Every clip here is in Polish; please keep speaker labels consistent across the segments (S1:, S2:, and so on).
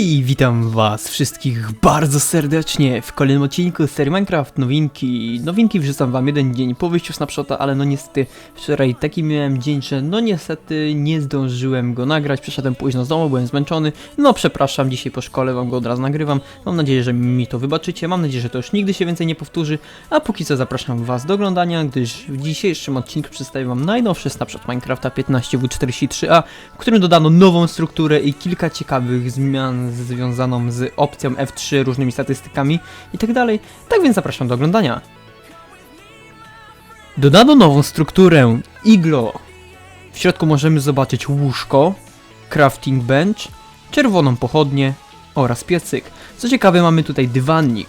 S1: witam was wszystkich bardzo serdecznie w kolejnym odcinku serii Minecraft Nowinki. Nowinki wrzucam wam jeden dzień po wyjściu snapshota, ale no niestety wczoraj taki miałem dzień, że no niestety nie zdążyłem go nagrać, przyszedłem późno z domu, byłem zmęczony. No przepraszam, dzisiaj po szkole wam go od razu nagrywam. Mam nadzieję, że mi to wybaczycie, mam nadzieję, że to już nigdy się więcej nie powtórzy. A póki co zapraszam was do oglądania, gdyż w dzisiejszym odcinku przedstawię wam najnowszy snapshot Minecrafta 15W43A, w którym dodano nową strukturę i kilka ciekawych zmian związaną z opcją F3, różnymi statystykami i tak. Tak więc zapraszam do oglądania. Dodano nową strukturę iglo. W środku możemy zobaczyć łóżko, crafting bench, czerwoną pochodnię oraz piecyk. Co ciekawe mamy tutaj dywanik.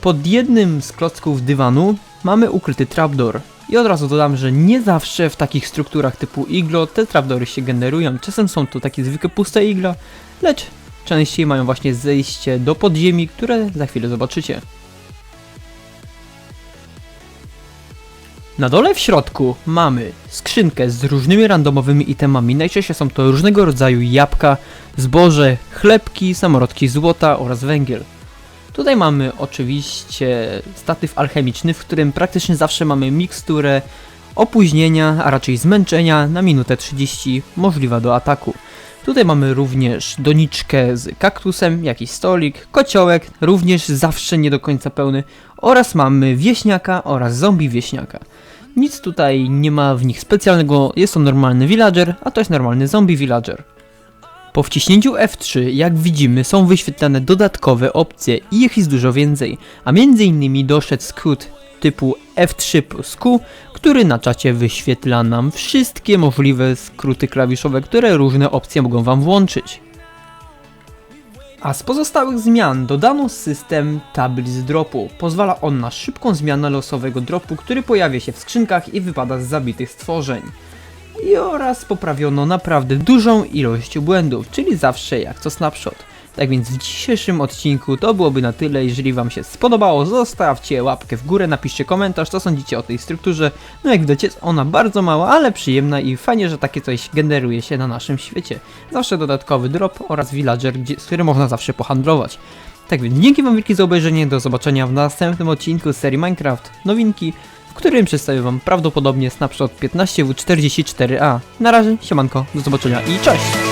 S1: Pod jednym z klocków dywanu mamy ukryty trapdoor. I od razu dodam, że nie zawsze w takich strukturach typu iglo te trapdoory się generują. Czasem są to takie zwykłe puste igla, lecz częściej mają właśnie zejście do podziemi, które za chwilę zobaczycie. Na dole w środku mamy skrzynkę z różnymi randomowymi itemami. Najczęściej są to różnego rodzaju jabłka, zboże, chlebki, samorodki złota oraz węgiel. Tutaj mamy oczywiście statyw alchemiczny, w którym praktycznie zawsze mamy miksturę opóźnienia, a raczej zmęczenia na minutę 30 możliwa do ataku. Tutaj mamy również doniczkę z kaktusem, jakiś stolik, kociołek, również zawsze nie do końca pełny oraz mamy wieśniaka oraz zombie wieśniaka. Nic tutaj nie ma w nich specjalnego, jest to normalny villager, a to jest normalny zombie villager. Po wciśnięciu F3, jak widzimy, są wyświetlane dodatkowe opcje i ich jest dużo więcej, a między innymi doszedł skrót typu F3 plus Q, który na czacie wyświetla nam wszystkie możliwe skróty klawiszowe, które różne opcje mogą Wam włączyć. A z pozostałych zmian dodano system tablic dropu. Pozwala on na szybką zmianę losowego dropu, który pojawia się w skrzynkach i wypada z zabitych stworzeń. I oraz poprawiono naprawdę dużą ilość błędów, czyli zawsze jak to snapshot. Tak więc w dzisiejszym odcinku to byłoby na tyle. Jeżeli Wam się spodobało, zostawcie łapkę w górę, napiszcie komentarz, co sądzicie o tej strukturze. No jak widać jest ona bardzo mała, ale przyjemna i fajnie, że takie coś generuje się na naszym świecie. Zawsze dodatkowy drop oraz villager, gdzie, z którym można zawsze pohandlować. Tak więc dzięki Wam wielkie za obejrzenie, do zobaczenia w następnym odcinku serii Minecraft Nowinki, w którym przedstawię Wam prawdopodobnie snapshot 15W44A. Na razie, siemanko, do zobaczenia i cześć!